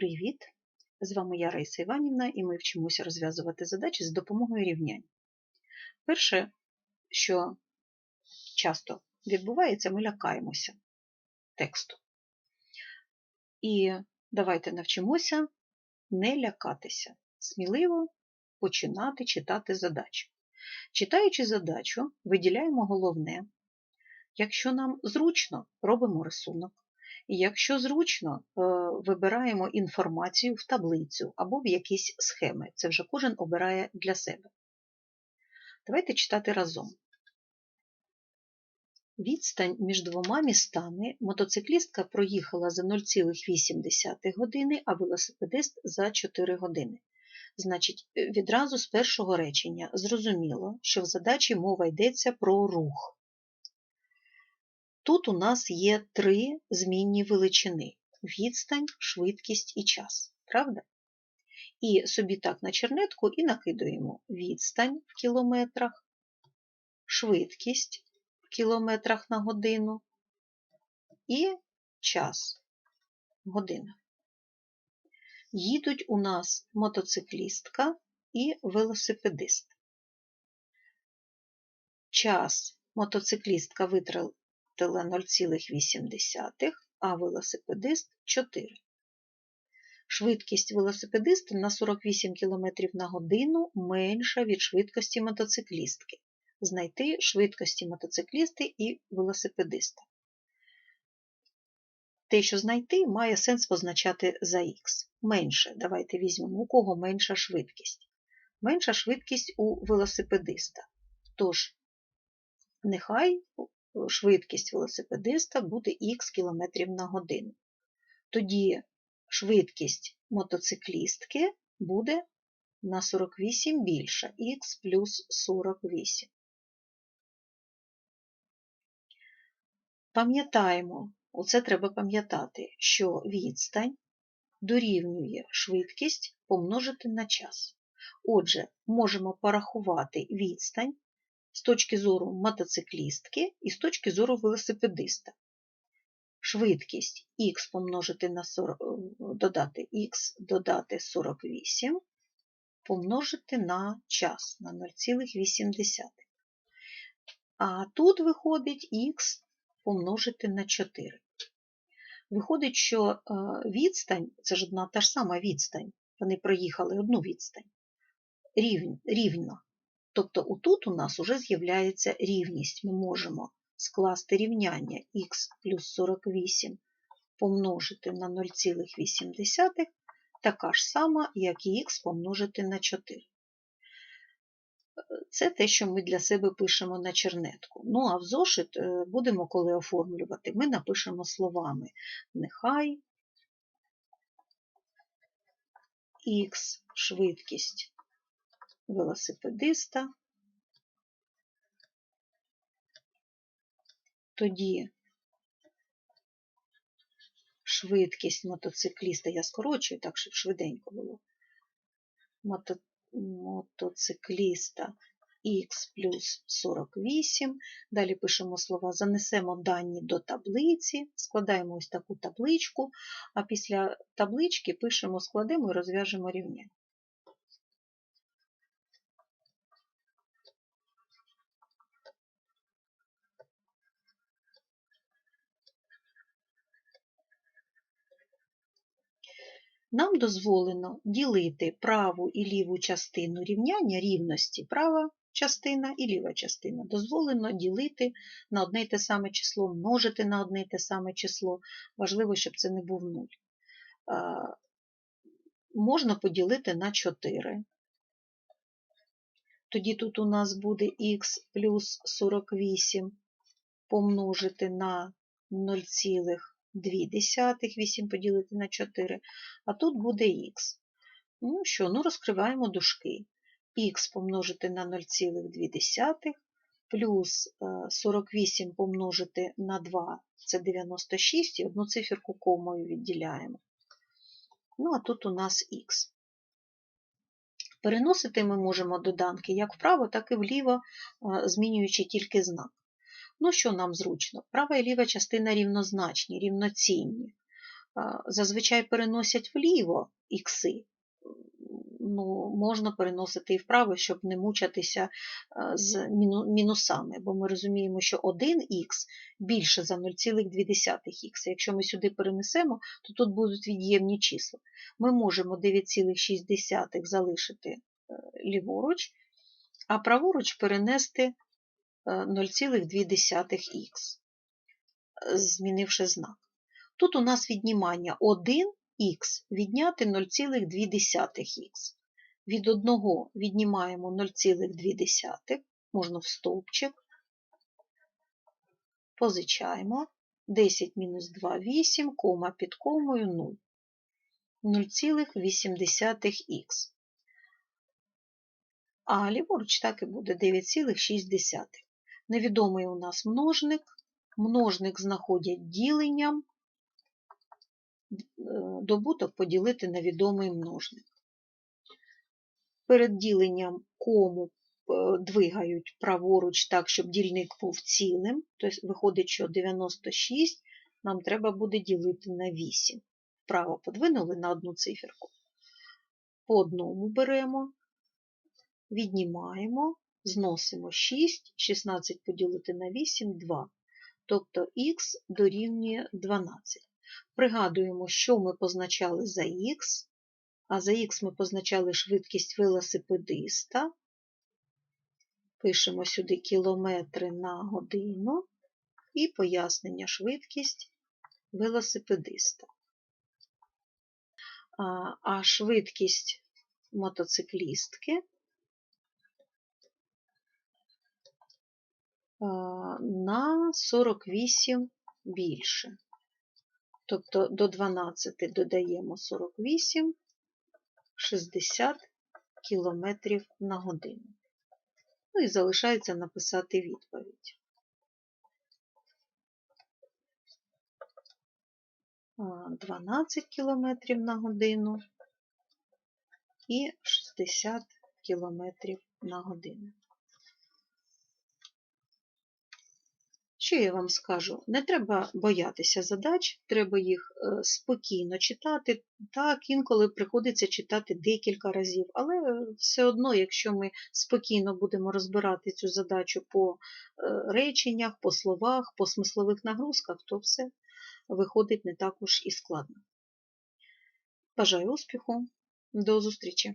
Привіт! З вами я Раїса Іванівна, і ми вчимося розв'язувати задачі з допомогою рівнянь. Перше, що часто відбувається, ми лякаємося тексту. І давайте навчимося не лякатися, сміливо починати читати задачу. Читаючи задачу, виділяємо головне. Якщо нам зручно, робимо рисунок. Якщо зручно, вибираємо інформацію в таблицю або в якісь схеми. Це вже кожен обирає для себе. Давайте читати разом. Відстань між двома містами мотоциклістка проїхала за 0,8 години, а велосипедист за 4 години. Значить, відразу з першого речення зрозуміло, що в задачі мова йдеться про рух. Тут у нас є три змінні величини відстань, швидкість і час. Правда? І собі так на чернетку і накидуємо відстань в кілометрах, швидкість в кілометрах на годину і час в годинах. Їдуть у нас мотоциклістка і велосипедист. Час мотоциклістка витратила 0,8, а велосипедист 4. Швидкість велосипедиста на 48 км на годину менша від швидкості мотоциклістки. Знайти швидкості мотоциклісти і велосипедиста. Те, що знайти, має сенс позначати за х. Менше. Давайте візьмемо, у кого менша швидкість. Менша швидкість у велосипедиста. Тож, нехай швидкість велосипедиста буде х км на годину. Тоді швидкість мотоциклістки буде на 48 більша, х плюс 48. Пам'ятаємо, оце треба пам'ятати, що відстань дорівнює швидкість помножити на час. Отже, можемо порахувати відстань з точки зору мотоциклістки і з точки зору велосипедиста. Швидкість х помножити на 40, додати х додати 48, помножити на час на 0,8. А тут виходить х помножити на 4. Виходить, що відстань, це ж одна та ж сама відстань, вони проїхали одну відстань, рівно. Тобто отут у нас вже з'являється рівність. Ми можемо скласти рівняння х плюс 48 помножити на 0,8, така ж сама, як і х помножити на 4. Це те, що ми для себе пишемо на чернетку. Ну, а в зошит будемо, коли оформлювати, ми напишемо словами нехай х швидкість велосипедиста, тоді швидкість мотоцикліста, я скорочую, так, щоб швиденько було. Мото, мотоцикліста х плюс 48. Далі пишемо слова, занесемо дані до таблиці, складаємо ось таку табличку, а після таблички пишемо, складемо і розв'яжемо рівняння. Нам дозволено ділити праву і ліву частину рівняння рівності, права частина і ліва частина. Дозволено ділити на одне й те саме число, множити на одне й те саме число. Важливо, щоб це не був нуль. Можна поділити на 4. Тоді тут у нас буде х плюс 48 помножити на 0,5. 2 десятих, 8 поділити на 4, а тут буде х. Ну що, ну розкриваємо дужки. х помножити на 0,2 плюс 48 помножити на 2 це 96, і одну циферку комою відділяємо. Ну, а тут у нас х. Переносити ми можемо доданки як вправо, так і вліво, змінюючи тільки знак. Ну, що нам зручно? Права і ліва частина рівнозначні, рівноцінні. зазвичай переносять вліво ікси. Ну, можна переносити і вправо, щоб не мучатися з мінусами, бо ми розуміємо, що 1х більше за 0,2х. Якщо ми сюди перенесемо, то тут будуть від'ємні числа. Ми можемо 9,6 залишити ліворуч, а праворуч перенести 0,2х, змінивши знак. Тут у нас віднімання 1х відняти 0,2х. Від 1 віднімаємо 0,2, можна в стовпчик, позичаємо. 10 мінус 2 8, кома під комою 0. 0,8х. А ліворуч так і буде 9,6. Невідомий у нас множник. Множник знаходять діленням, добуток поділити на відомий множник. Перед діленням кому двигають праворуч так, щоб дільник був цілим, тобто виходить, що 96 нам треба буде ділити на 8. Вправо подвинули на одну циферку. По одному беремо, віднімаємо, зносимо 6, 16 поділити на 8 2. Тобто х дорівнює 12. Пригадуємо, що ми позначали за х, а за х ми позначали швидкість велосипедиста. Пишемо сюди кілометри на годину і пояснення швидкість велосипедиста. А швидкість мотоциклістки на 48 більше. Тобто до 12 додаємо 48, 60 км на годину. Ну і залишається написати відповідь. 12 км на годину і 60 км на годину. Що я вам скажу? Не треба боятися задач, треба їх е, спокійно читати. Так, інколи приходиться читати декілька разів, але все одно, якщо ми спокійно будемо розбирати цю задачу по е, реченнях, по словах, по смислових нагрузках, то все виходить не так уж і складно. Бажаю успіху, до зустрічі!